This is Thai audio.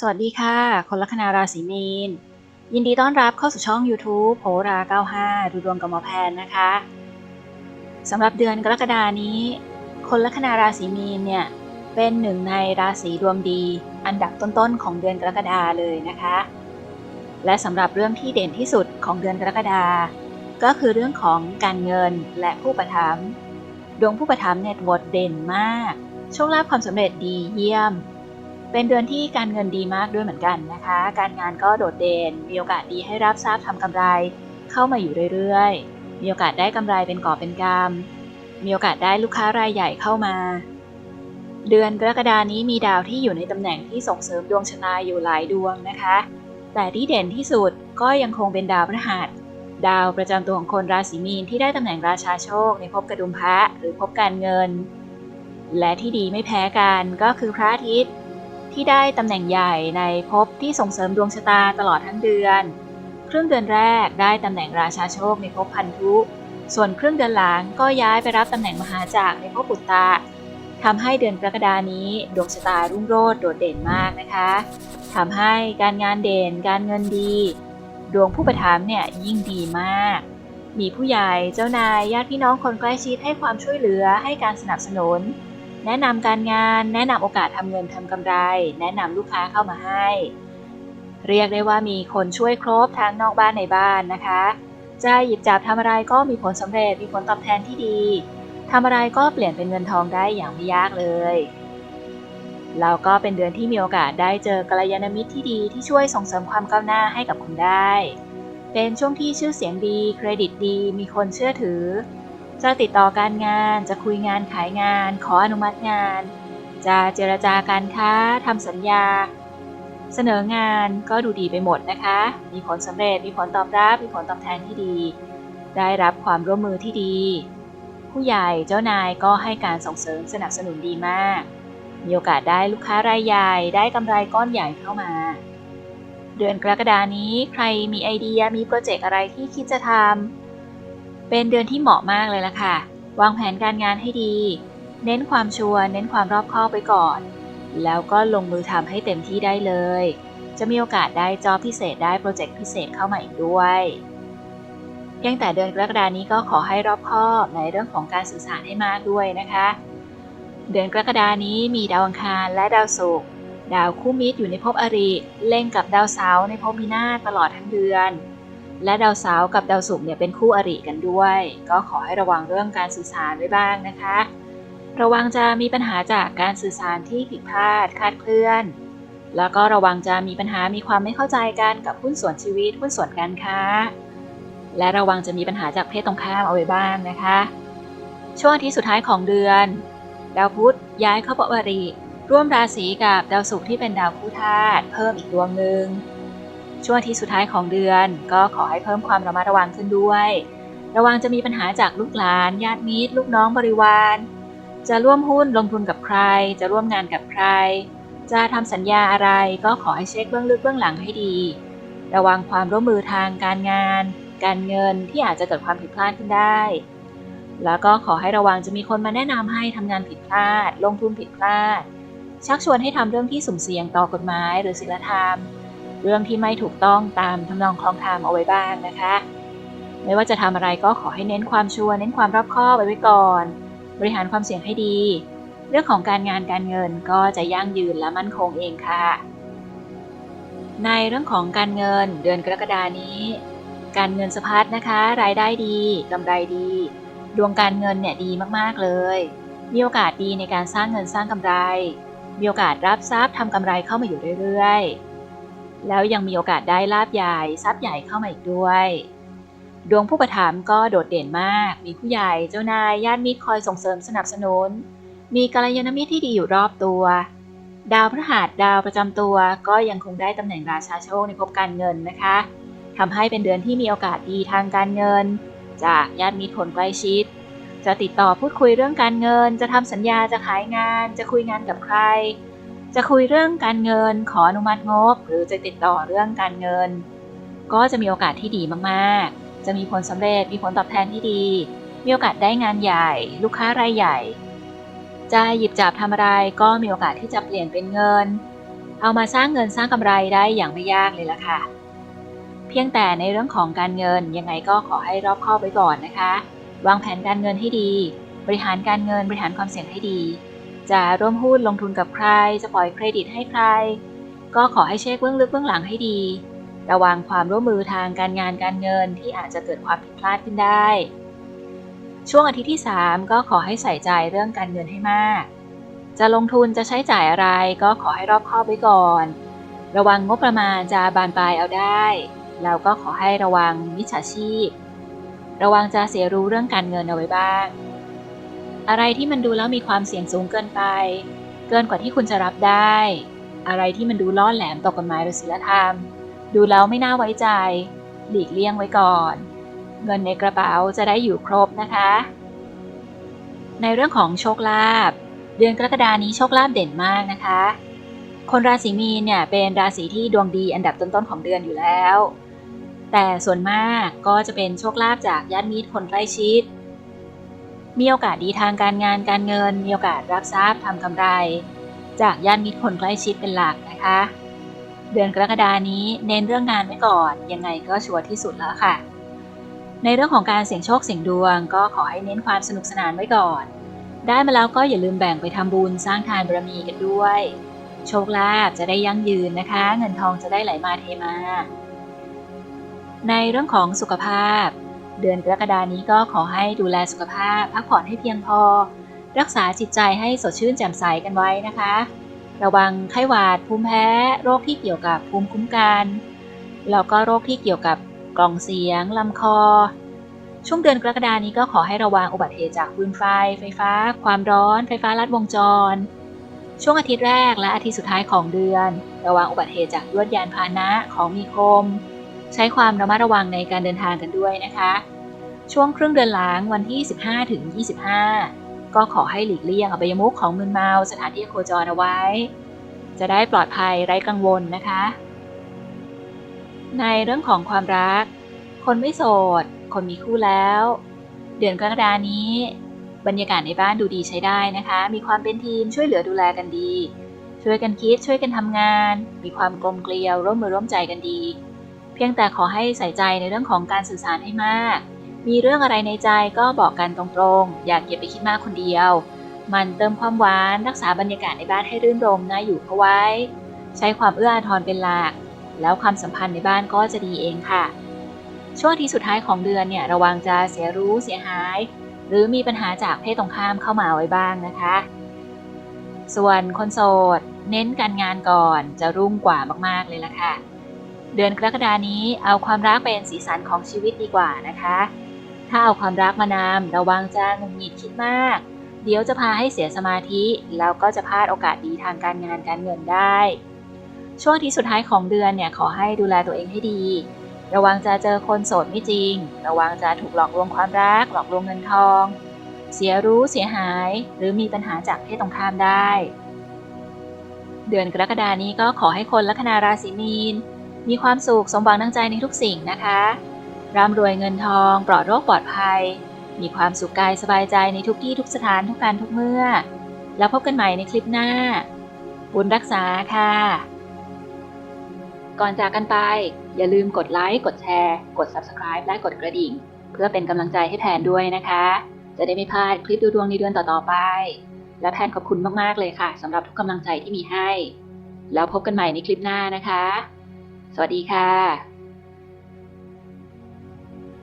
สวัสดีค่ะ คนลัคนาราศีมีน ยินดีต้อนรับเข้าสู่ช่อง YouTube โหรา 95 ดูดวงกับหมอแพนนะคะสำหรับเดือนกรกฎานี้ คนลัคนาราศีมีนเนี่ย เป็นหนึ่งในราศีดวงดี อันดับต้นๆของเดือนกรกฎาเลยนะคะ และสำหรับเรื่องที่เด่นที่สุดของเดือนกรกฎาก็คือเรื่องของการเงินและผู้ประทับดวงผู้ประทับเนี่ยโดดเด่นมาก โชคลาภความสำเร็จดีเยี่ยม เป็นเดือนที่การเงินดีมากด้วยเหมือนกันนะคะ การงานก็โดดเด่น มีโอกาสดีให้รับทราบทำกำไร เข้ามาอยู่เรื่อยๆ มีโอกาสได้กำไรเป็นก่อบเป็นกำมีโอกาสได้ลูกค้ารายใหญ่เข้ามา เดือนกรกฎานี้มีดาวที่อยู่ในตำแหน่งที่ส่งเสริมดวงชะตาอยู่หลายดวงนะคะ แต่ที่เด่นที่สุดก็ยังคงเป็นดาวพฤหัสดาวประจำตัวของคนราศีมีนที่ได้ตำแหน่งราชาโชคในภพกระดุมพระหรือภพการเงิน และที่ดีไม่แพ้กันก็คือพระอาทิตย์ ที่ได้ตำแหน่งใหญ่ในภพที่ส่งเสริมดวงชะตาตลอดทั้งเดือน ครึ่งเดือนแรกได้ตำแหน่งราชาโชคในภพพันธุ ส่วนครึ่งเดือนหลังก็ย้ายไปรับตำแหน่งมหาจักรในภพปุตตะทำให้เดือนกรกฎานี้ ดวงชะตารุ่งโรจน์โดดเด่นมากนะคะทำให้การงานเด่นการเงินดี ดวงผู้ประทับเนี่ยยิ่งดีมาก มีผู้ใหญ่เจ้านายญาติพี่น้องคนใกล้ชิดให้ความช่วยเหลือให้การสนับสนุน แนะนำการงาน แนะนำโอกาสทำเงินทำกำไร แนะนำลูกค้าเข้ามาให้ เรียกได้ว่ามีคนช่วยครบทั้งนอกบ้านในบ้านนะคะจะหยิบจับทำอะไรก็มีผลสำเร็จมีผลตอบแทนที่ดีทำอะไรก็เปลี่ยนเป็นเงินทองได้อย่างไม่ยากเลยแล้วก็เป็นเดือนที่มีโอกาสได้เจอกัลยาณมิตรที่ดีที่ช่วยส่งเสริมความก้าวหน้าให้กับคุณได้ เป็นช่วงที่ชื่อเสียงดี เครดิตดี มีคนเชื่อถือ จะติดต่อการงาน จะคุยงานขายงาน ขออนุมัติงาน จะเจรจาการค้าทำสัญญา เสนองานก็ดูดีไปหมดนะคะ มีผลสำเร็จ มีผลตอบรับ มีผลตอบแทนที่ดี ได้รับความร่วมมือที่ดี ผู้ใหญ่เจ้านายก็ให้การส่งเสริมสนับสนุนดีมาก มีโอกาสได้ลูกค้ารายใหญ่ ได้กำไรก้อนใหญ่เข้ามาเดือนกรกฎานี้ใครมีไอเดียมีโปรเจกต์อะไรที่คิดจะทำ เป็นเดือนที่เหมาะมากเลยล่ะค่ะ วางแผนการงานให้ดี เน้นความชัวร์เน้นความรอบคอบไปก่อน แล้วก็ลงมือทำให้เต็มที่ได้เลย จะมีโอกาสได้จอบพิเศษได้โปรเจกต์พิเศษเข้ามาอีกด้วยยังแต่เดือนกรกฎานี้ก็ขอให้รอบคอบในเรื่องของการสื่อสารให้มากด้วยนะคะ เดือนกรกฎานี้มีดาวอังคารและดาวศุกร์ดาวคู่มิตรอยู่ในภพอริเล่งกับดาวเสาร์ในภพมีนาตลอดทั้งเดือน และดาวเสาร์กับดาวศุกร์เนี่ยเป็นคู่อริกันด้วย ก็ขอให้ระวังเรื่องการสื่อสารไว้บ้างนะคะ ระวังจะมีปัญหาจากการสื่อสารที่ผิดพลาดคาดเคลื่อน แล้วก็ระวังจะมีปัญหามีความไม่เข้าใจกันกับหุ้นส่วนชีวิตหุ้นส่วนการค้า และระวังจะมีปัญหาจากเพศตรงข้ามเอาไว้บ้างนะคะ ช่วงทิตย์สุดท้ายของเดือน ดาวพุธย้ายเข้าภพอริร่วมราศีกับดาวศุกร์ที่เป็นดาวคู่ธาตุเพิ่มอีกดวงหนึ่ง ช่วงทิตย์สุดท้ายของเดือน ก็ขอให้เพิ่มความระมัดระวังขึ้นด้วย ระวังจะมีปัญหาจากลูกหลาน ญาติมิตร ลูกน้องบริวาร จะร่วมหุ้นลงทุนกับใคร จะร่วมงานกับใคร จะทำสัญญาอะไรก็ขอให้เช็คเบื้องลึกเบื้องหลังให้ดี ระวังความร่วมมือทางการงาน การเงินที่อาจจะเกิดความผิดพลาดขึ้นได้ แล้วก็ขอให้ระวังจะมีคนมาแนะนำให้ทำงานผิดพลาด ลงทุนผิดพลาด ชักชวนให้ทำเรื่องที่สุ่มเสี่ยงต่อกฎหมายหรือศีลธรรม เรื่องที่ไม่ถูกต้องตามทำนองคลองธรรมเอาไว้บ้างนะคะ ไม่ว่าจะทำอะไรก็ขอให้เน้นความชัวร์เน้นความรอบคอบไว้ไว้ก่อน บริหารความเสี่ยงให้ดี เรื่องของการงานการเงินก็จะยั่งยืนและมั่นคงเองค่ะ ในเรื่องของการเงินเดือนกรกฎานี้ การเงินสะพัดนะคะ รายได้ดีกำไรดี ดวงการเงินเนี่ยดีมากๆเลยมีโอกาสดีในการสร้างเงินสร้างกำไร มีโอกาสรับทรัพย์ทำกำไรเข้ามาอยู่เรื่อยๆ แล้วยังมีโอกาสได้ลาบใหญ่ทรัพย์ใหญ่เข้ามาอีกด้วย ดวงผู้ประถามก็โดดเด่นมาก มีผู้ใหญ่เจ้านายญาติมิตรคอยส่งเสริมสนับสนุน มีกัลยาณมิตรที่ดีอยู่รอบตัว ดาวพฤหัสดาวประจำตัวก็ยังคงได้ตำแหน่งราชาโชคในภพการเงินนะคะทำให้เป็นเดือนที่มีโอกาสดีทางการเงิน จากญาติมิตรคนใกล้ชิด จะติดต่อพูดคุยเรื่องการเงิน จะทำสัญญาจะขายงาน จะคุยงานกับใคร จะคุยเรื่องการเงิน ขออนุมัติงบ หรือจะติดต่อเรื่องการเงิน ก็จะมีโอกาสที่ดีมากๆ จะมีผลสำเร็จมีผลตอบแทนที่ดี มีโอกาสได้งานใหญ่ ลูกค้ารายใหญ่ จะหยิบจับทำอะไรก็มีโอกาสที่จะเปลี่ยนเป็นเงิน เอามาสร้างเงินสร้างกำไรได้อย่างไม่ยากเลยล่ะค่ะ เพียงแต่ในเรื่องของการเงินยังไงก็ขอให้รอบคอบไว้ก่อนนะคะ วางแผนการเงินให้ดี บริหารการเงินบริหารความเสี่ยงให้ดี จะร่วมหุ้นลงทุนกับใคร จะปล่อยเครดิตให้ใคร ก็ขอให้เช็คเบื้องลึกเบื้องหลังให้ดี ระวังความร่วมมือทางการงานการเงินที่อาจจะเกิดความผิดพลาดขึ้นได้ ช่วงอาทิตย์ที่ 3 ก็ขอให้ใส่ใจเรื่องการเงินให้มาก จะลงทุนจะใช้จ่ายอะไร ก็ขอให้รอบคอบไว้ก่อน ระวังงบประมาณจะบานปลายเอาได้แล้วก็ขอให้ระวังมิจฉาชีพ ระวังจะเสียรู้เรื่องการเงินเอาไว้บ้าง อะไรที่มันดูแล้วมีความเสี่ยงสูงเกินไป เกินกว่าที่คุณจะรับได้ อะไรที่มันดูล่อแหลมต่อกฎหมายหรือศีลธรรม ดูแล้วไม่น่าไว้ใจ หลีกเลี่ยงไว้ก่อน เงินในกระเป๋าจะได้อยู่ครบนะคะ ในเรื่องของโชคลาภเดือนกรกฎานี้โชคลาภเด่นมากนะคะ คนราศีมีนเนี่ยเป็นราศีที่ดวงดีอันดับต้นๆของเดือนอยู่แล้ว แต่ส่วนมากก็จะเป็นโชคลาภจากญาติมิตรคนใกล้ชิด มีโอกาสดีทางการงานการเงิน มีโอกาสรับทรัพย์ทำกำไร จากญาติมิตรคนใกล้ชิดเป็นหลักนะคะ เดือนกรกฎานี้เน้นเรื่องงานไว้ก่อน ยังไงก็ชัวร์ที่สุดแล้วค่ะ ในเรื่องของการเสี่ยงโชคเสี่ยงดวง ก็ขอให้เน้นความสนุกสนานไว้ก่อน ได้มาแล้วก็อย่าลืมแบ่งไปทำบุญสร้างทานบารมีกันด้วย โชคลาภจะได้ยั่งยืนนะคะ เงินทองจะได้ไหลมาเทมา ในเรื่องของสุขภาพ เดือนกรกฎานี้ก็ขอให้ดูแลสุขภาพ พักผ่อนให้เพียงพอ รักษาจิตใจให้สดชื่นแจ่มใสกันไว้นะคะ ระวังไข้หวัดภูมิแพ้ โรคที่เกี่ยวกับภูมิคุ้มกันแล้วก็โรคที่เกี่ยวกับกล่องเสียงลำคอ ช่วงเดือนกรกฎานี้ก็ขอให้ระวังอุบัติเหตุจากฟืนไฟ ไฟฟ้า ความร้อน ไฟฟ้าลัดวงจร ช่วงอาทิตย์แรกและอาทิตย์สุดท้ายของเดือน ระวังอุบัติเหตุจากยวดยานพาหนะของมีคม ใช้ความระมัดระวังในการเดินทางกันด้วยนะคะ ช่วงครึ่งเดือนหลังวันที่ 15ถึง25 ก็ขอให้หลีกเลี่ยงอบายมุขของมึนเมาสถานที่โคจรเอาไว้ จะได้ปลอดภัยไร้กังวลนะคะ ในเรื่องของความรัก คนไม่โสด คนมีคู่แล้ว เดือนกรกฎานี้ บรรยากาศในบ้านดูดีใช้ได้นะคะ มีความเป็นทีมช่วยเหลือดูแลกันดี ช่วยกันคิดช่วยกันทำงาน มีความกลมเกลียวร่วมมือร่วมใจกันดี พียงแต่ขอให้ใส่ใจในเรื่องของการสื่อสารให้มาก มีเรื่องอะไรในใจก็บอกกันตรงๆ อย่าเก็บไปคิดมากคนเดียว มันเติมความหวานรักษาบรรยากาศในบ้านให้รื่นรมน่าอยู่เข้าไว้ ใช้ความเอื้ออาทรเป็นหลัก แล้วความสัมพันธ์ในบ้านก็จะดีเองค่ะ ช่วงที่สุดท้ายของเดือนเนี่ยระวังจะเสียรู้เสียหาย หรือมีปัญหาจากเพศตรงข้ามเข้ามาไว้บ้างนะคะ ส่วนคนโสด เน้นการงานก่อนจะรุ่งกว่ามากๆเลยละค่ะ เดือนกรกฎานี้เอาความรักเป็นสีสันของชีวิตดีกว่านะคะ ถ้าเอาความรักมานำระวังจะหงุดหงิดคิดมาก เดี๋ยวจะพาให้เสียสมาธิแล้วก็จะพลาดโอกาสดีทางการงานการเงินได้ ช่วงที่สุดท้ายของเดือนเนี่ยขอให้ดูแลตัวเองให้ดี ระวังจะเจอคนโสดไม่จริง ระวังจะถูกหลอกลวงความรัก หลอกลวงเงินทอง เสียรู้เสียหาย หรือมีปัญหาจากเพศตรงข้ามได้ เดือนกรกฎานี้ก็ขอให้คนลัคนาราศีมีน มีความสุขสมหวังดังใจในทุกสิ่งนะคะ ร่ำรวยเงินทองปลอดโรคปลอดภัย มีความสุขกายสบายใจในทุกที่ทุกสถานทุกการทุกเมื่อ แล้วพบกันใหม่ในคลิปหน้า บุญรักษาค่ะ ก่อนจากกันไป อย่าลืมกดไลค์กดแชร์ กด Subscribe และกดกระดิ่ง เพื่อเป็นกำลังใจให้แพนด้วยนะคะ จะได้ไม่พลาดคลิปดูดวงในเดือนต่อๆไป และแพนขอบคุณมากๆเลยค่ะสำหรับทุกกำลังใจที่มีให้ แล้วพบกันใหม่ในคลิปหน้านะคะ วัสดีค่ะ